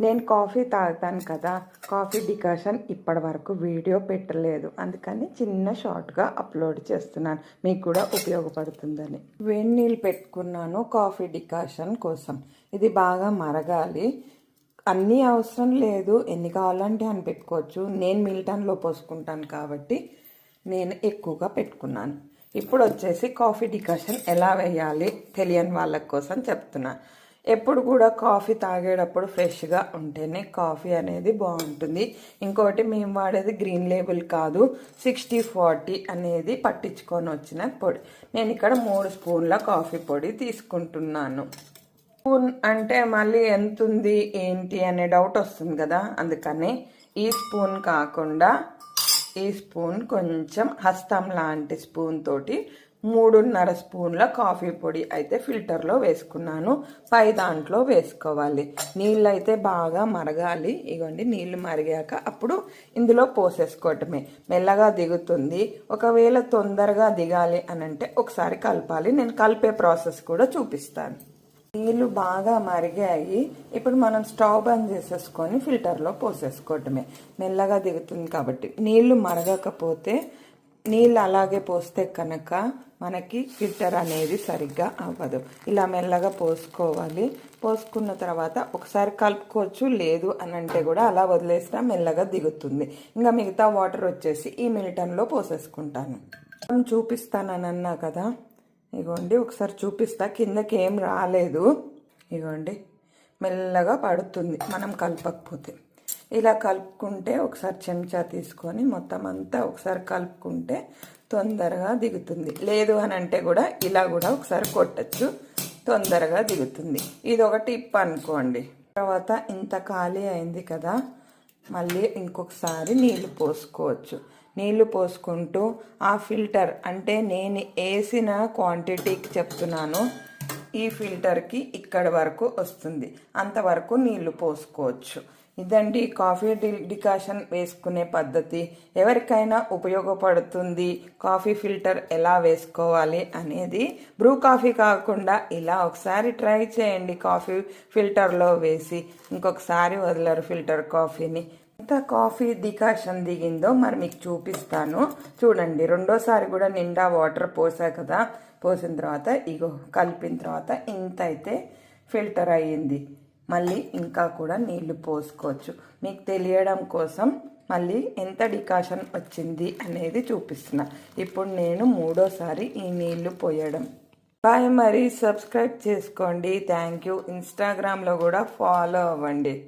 నేను కాఫీ తాగుతాను కదా కాఫీ డికాషన్ ఇప్పటి వరకు వీడియో పెట్టలేదు. అందుకని చిన్న షార్ట్గా అప్లోడ్ చేస్తున్నాను. మీకు కూడా ఉపయోగపడుతుందని. వేడి నీళ్ళు పెట్టుకున్నాను కాఫీ డికాషన్ కోసం. ఇది బాగా మరగాలి. అన్నీ అవసరం లేదు. ఎన్ని కావాలంటే అని పెట్టుకోవచ్చు. నేను మిల్టన్లో పోసుకుంటాను కాబట్టి నేను ఎక్కువగా పెట్టుకున్నాను. ఇప్పుడు వచ్చేసి కాఫీ డికాషన్ ఎలా వేయాలి తెలియని వాళ్ళ కోసం చెప్తున్నాను ఎప్పుడు కూడా కాఫీ తాగేటప్పుడు ఫ్రెష్గా ఉంటేనే కాఫీ అనేది బాగుంటుంది. ఇంకోటి మేము వాడేది గ్రీన్ లేబుల్ కాదు సిక్స్టీ ఫార్టీ అనేది పట్టించుకొని వచ్చిన పొడి. నేను ఇక్కడ మూడు స్పూన్ల కాఫీ పొడి తీసుకుంటున్నాను. స్పూన్ అంటే మళ్ళీ ఎంత ఉంది ఏంటి అనే డౌట్ వస్తుంది కదా అందుకని ఈ స్పూన్ కాకుండా ఈ స్పూన్ కొంచెం హస్తం లాంటి స్పూన్ తోటి మూడున్నర స్పూన్ల కాఫీ పొడి అయితే ఫిల్టర్లో వేసుకున్నాను. పై దాంట్లో వేసుకోవాలి. నీళ్ళు అయితే బాగా మరగాలి. ఇగోండి నీళ్ళు మరిగాక అప్పుడు ఇందులో పోసేసుకోవటమే. మెల్లగా దిగుతుంది. ఒకవేళ తొందరగా దిగాలి అని అంటే ఒకసారి కలపాలి. నేను కలిపే ప్రాసెస్ కూడా చూపిస్తాను. నీళ్ళు బాగా మరిగాయి. ఇప్పుడు మనం స్టవ్ బంద్ చేసేసుకొని ఫిల్టర్లో పోసేసుకోవటమే. మెల్లగా దిగుతుంది కాబట్టి. నీళ్ళు మరగకపోతే నీళ్ళు అలాగే పోస్తే కనుక మనకి ఫిల్టర్ అనేది సరిగ్గా అవ్వదు. ఇలా మెల్లగా పోసుకోవాలి. పోసుకున్న తర్వాత ఒకసారి కలుపుకోవచ్చు లేదు అని అంటే కూడా అలా వదిలేసినా మెల్లగా దిగుతుంది. ఇంకా మిగతా వాటర్ వచ్చేసి ఈ మిలిటన్లో పోసేసుకుంటాను. చూపిస్తానని అన్నా కదా? ఇగోండి ఒకసారి చూపిస్తా. కిందకి ఏం రాలేదు. ఇగోండి మెల్లగా పడుతుంది. మనం కలపకపోతే. ఇలా కలుపుకుంటే ఒకసారి చెంచా తీసుకొని మొత్తం అంతా ఒకసారి కలుపుకుంటే తొందరగా దిగుతుంది. లేదు అని అంటే కూడా ఇలా కూడా ఒకసారి కొట్టచ్చు. తొందరగా దిగుతుంది. ఇది ఒక టిప్ అనుకోండి. తర్వాత ఇంత ఖాళీ అయింది కదా మళ్ళీ ఇంకొకసారి నీళ్ళు పోసుకోవచ్చు. నీళ్ళు పోసుకుంటూ ఆ ఫిల్టర్ అంటే నేను వేసిన క్వాంటిటీకి చెప్తున్నాను. ఈ ఫిల్టర్కి ఇక్కడ వరకు వస్తుంది. అంతవరకు నీళ్ళు పోసుకోవచ్చు. ఇదండి కాఫీ డి డికాషన్ వేసుకునే పద్ధతి. ఎవరికైనా ఉపయోగపడుతుంది కాఫీ ఫిల్టర్ ఎలా వేసుకోవాలి అనేది. బ్రూ కాఫీ కాకుండా ఇలా ఒకసారి ట్రై చేయండి కాఫీ ఫిల్టర్లో వేసి. ఇంకొకసారి వదలరు ఫిల్టర్ కాఫీని. ఎంత కాఫీ డికాషన్ దిగిందో మరి మీకు చూపిస్తాను. చూడండి రెండోసారి కూడా నిండా వాటర్ పోసా కదా. పోసిన తర్వాత ఇగో కలిపిన తర్వాత ఇంత అయితే ఫిల్టర్ అయ్యింది. మళ్ళీ ఇంకా కూడా నీళ్ళు పోసుకోవచ్చు. మీకు తెలియడం కోసం మళ్ళీ ఎంత డికాషన్ వచ్చింది అనేది చూపిస్తున్నా. ఇప్పుడు నేను మూడోసారి ఈ నీళ్ళు పోయడం. బాయ్ మరి సబ్స్క్రైబ్ చేసుకోండి. Thank you. ఇన్స్టాగ్రామ్లో కూడా ఫాలో అవ్వండి.